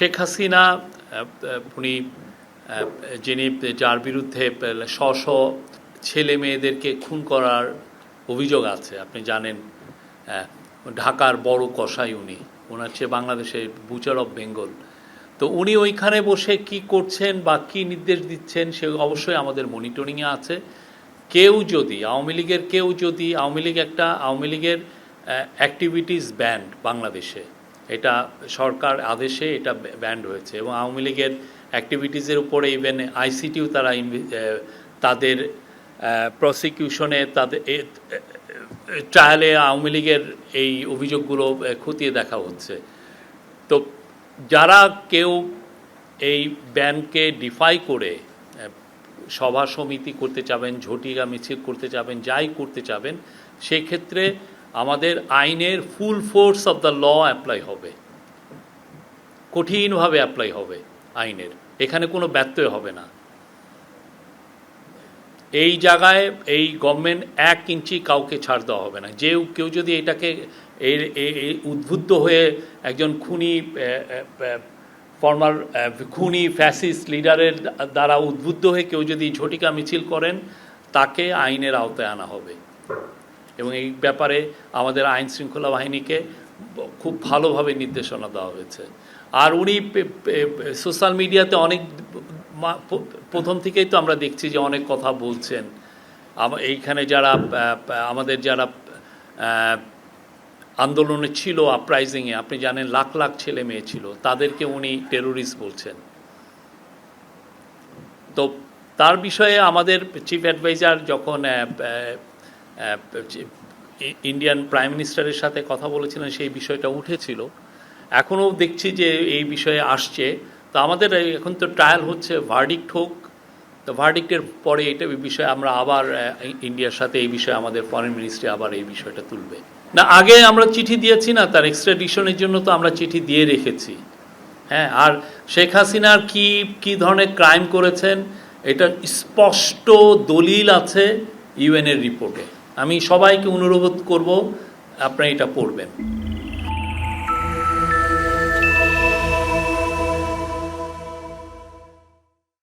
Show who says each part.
Speaker 1: শেখ হাসিনা উনি যিনি যার বিরুদ্ধে শ শ ছেলে মেয়েদেরকে খুন করার অভিযোগ আছে, আপনি জানেন ঢাকার বড় কসাই উনি, ওনার চেয়ে বাংলাদেশের বুচার অফ বেঙ্গল তো উনি ওইখানে বসে কি করছেন বা কি নির্দেশ দিচ্ছেন, সে অবশ্যই আমাদের মনিটরিংয়ে আছে। কেউ যদি, আওয়ামী লীগের কেউ যদি, আওয়ামী লীগ একটা, আওয়ামী লীগের অ্যাক্টিভিটিস ব্যান্ড বাংলাদেশে এটা সরকার আদেশে এটা ব্যান্ড হয়েছে এবং আওয়ামী লীগের অ্যাক্টিভিটিসের উপরে ইভেন আইসিটিও তারা তাদের প্রসিকিউশনে তাদের ট্রায়ালে আওয়ামী লীগের এই অভিযোগগুলো খতিয়ে দেখা হচ্ছে। তো যারা কেউ এই ব্যানকে ডিফাই করে সভা সমিতি করতে চাবেন, ঝটিকা মিছিল করতে চাবেন, যাই করতে চাবেন সেই ক্ষেত্রে আমাদের আইনের full force of the law apply হবে। কঠিনভাবে অ্যাপ্লাই হবে আইনের। এখানে কোনো ব্যত্যয় হবে না। এই জায়গায় এই গভর্নমেন্ট এক ইঞ্চি কাউকে ছাড় দেওয়া হবে না। যে কেউ যদি এটাকে এর উদ্বুদ্ধ হয়ে একজন খুনি ফর্মার খুনি ফ্যাসিস্ট লিডারের দ্বারা উদ্বুদ্ধ হয়ে কেউ যদি ঝটিকা মিছিল করেন, তাকে আইনের আওতায় আনা হবে। এবং এই ব্যাপারে আমাদের আইন শৃঙ্খলা বাহিনীকে খুব ভালোভাবে নির্দেশনা দেওয়া হয়েছে। আর উনি সোশ্যাল মিডিয়াতে অনেক প্রথম থেকেই তো আমরা দেখছি যে অনেক কথা বলছেন। এইখানে যারা আমাদের যারা আন্দোলনে ছিল আপরাইজিংয়ে আপনি জানেন লাখ লাখ ছেলে মেয়ে ছিল, তাদেরকে উনি টেরোরিস্ট বলছেন। তো তার বিষয়ে আমাদের চিফ অ্যাডভাইজার যখন ইন্ডিয়ান প্রাইম মিনিস্টারের সাথে কথা বলেছিলেন, সেই বিষয়টা উঠেছিল। এখনও দেখছি যে এই বিষয়ে আসছে। তো আমাদের এখন তো ট্রায়াল হচ্ছে ভার্ডিক্ট হোক। তো ভার্ডিক্টের পরে এটা বিষয়ে আমরা আবার ইন্ডিয়ার সাথে এই বিষয়ে আমাদের ফরেন মিনিস্ট্রি আবার এই বিষয়টা তুলবে। না, আগে আমরা চিঠি দিয়েছি না, তার এক্সট্রাডিশনের জন্য তো আমরা চিঠি দিয়ে রেখেছি। হ্যাঁ আর শেখ হাসিনার কি কি ধরনের ক্রাইম করেছেন, এটা স্পষ্ট দলিল আছে ইউএনের রিপোর্টে। আমি সবাইকে অনুরোধ করব আপনারা এটা পড়বেন।